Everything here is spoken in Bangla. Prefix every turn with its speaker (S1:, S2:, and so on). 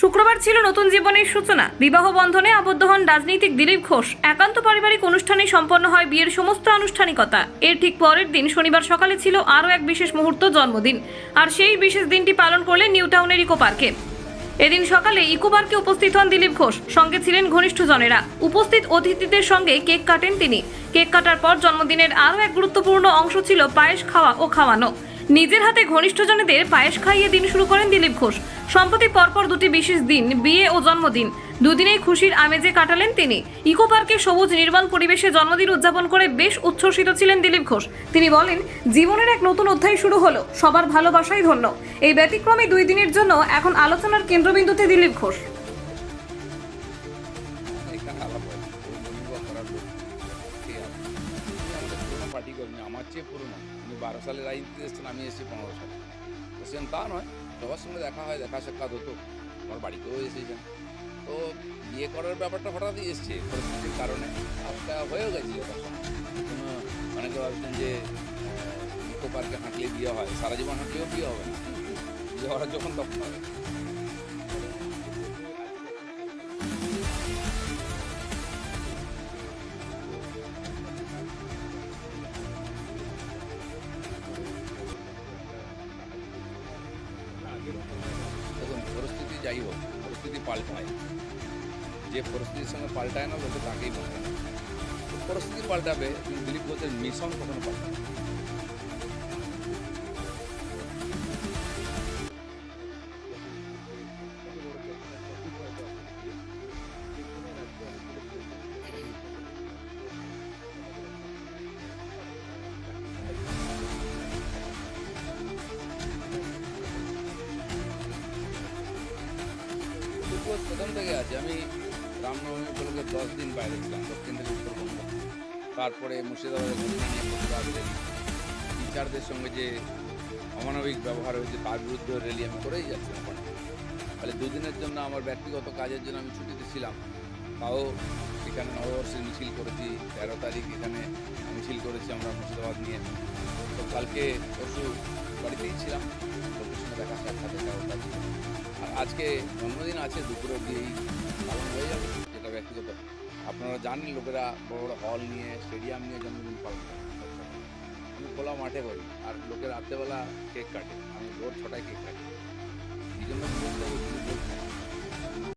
S1: শুক্রবার ছিল নতুন জীবনের সূচনা। বিবাহ বন্ধনে আবদ্ধ হন রাজনীতিক দিলীপ ঘোষ। একান্ত পারিবারিক অনুষ্ঠানে সম্পন্ন হয় বিয়ের সমস্ত আনুষ্ঠানিকতা। এর ঠিক পরের দিন শনিবার সকালে ছিল আরও এক বিশেষ মুহূর্ত জন্মদিন। আর সেই বিশেষ দিনটি পালন করলেন নিউ টাউনের ইকো পার্কে। এদিন সকালে ইকো পার্কে উপস্থিত হন দিলীপ ঘোষ। সঙ্গে ছিলেন ঘনিষ্ঠজনেরা উপস্থিত অতিথিদের সঙ্গে কেক কাটেন তিনি। কেক কাটার পর জন্মদিনের আরও এক গুরুত্বপূর্ণ অংশ ছিল পায়েস খাওয়া ও খাওয়ানো। নিজের হাতে ঘনিষ্ঠজনেদের পায়েস খাইয়ে দিন শুরু করেন দিলীপ ঘোষ। সম্প্রতি পরপর দুটি বিশেষ দিন, বিয়ে ও জন্মদিন। দুদিনেই খুশির আমেজে কাটালেন তিনি। ইকো পার্কে সবুজ নির্মল পরিবেশে জন্মদিন উদযাপন করে বেশ উচ্ছ্বসিত ছিলেন দিলীপ ঘোষ। তিনি বলেন, জীবনের এক নতুন অধ্যায় শুরু হলো। সবার ভালোবাসাই ধন্য। এই ব্যতিক্রমী দুই দিনের জন্য এখন আলোচনার কেন্দ্রবিন্দুতে দিলীপ ঘোষ।
S2: পার্টি কর্মী আমার চেয়ে পুরোনো। উনি বারো সালে রাজনীতিতে এসেছেন, আমি এসেছি পনেরো সালে। তো সেরকম তা নয়, সবার সঙ্গে দেখা হয়, দেখা সাক্ষাৎ হতো। আমার বাড়িতেও এসেছেন। তো বিয়ে করার ব্যাপারটা হঠাৎই এসছে, পরিস্থিতির কারণে। একটা হয়েও গেছিল তখন অনেকে ভাবছেন যে ইকো পার্কে হাঁটলে বিয়ে হয়, সারা জীবন হাঁটলেও বিয়ে হবে না। বিয়ে হওয়ার যখন তখন হবে। যাই হোক, পরিস্থিতি পাল্টায়। যে পরিস্থিতির সঙ্গে পাল্টায় না, লোকে তাকেই তো পরিস্থিতি পাল্টাবে দিলীপ ঘোষের মিশন কখনো পাল্টাবে প্রথম থেকে আছে। আমি রামনবমী উপলক্ষে দশ দিন বাইরে ছিলাম, দক্ষিণ থেকে তারপরে মুর্শিদাবাদের টিচারদের সঙ্গে যে অমানবিক ব্যবহার হয়েছে, তার বিরুদ্ধে র্যালি আমি করেই যাচ্ছি ওখানে তাহলে দুদিনের জন্য আমার ব্যক্তিগত কাজের জন্য আমি ছুটিতে ছিলাম। তাও এখানে নববর্ষের মিছিল করেছি, তেরো তারিখ এখানে মিছিল করেছি আমরা মুর্শিদাবাদ নিয়ে। তো কালকে পরশু বাড়িতেই ছিলাম। লোকের আর আজকে জন্মদিন আছে দুপুর অব্দি পালন হয়ে যাবে, যেটা ব্যক্তিগত। আপনারা জানেন, লোকেরা বড় বড় হল নিয়ে স্টেডিয়াম নিয়ে জন্মদিন পালন করে। আমি খোলা মাঠে করি আর লোকের রাত্রেবেলা কেক কাটে। আমি ভোর ছটায় কেক কাটি। এই জন্য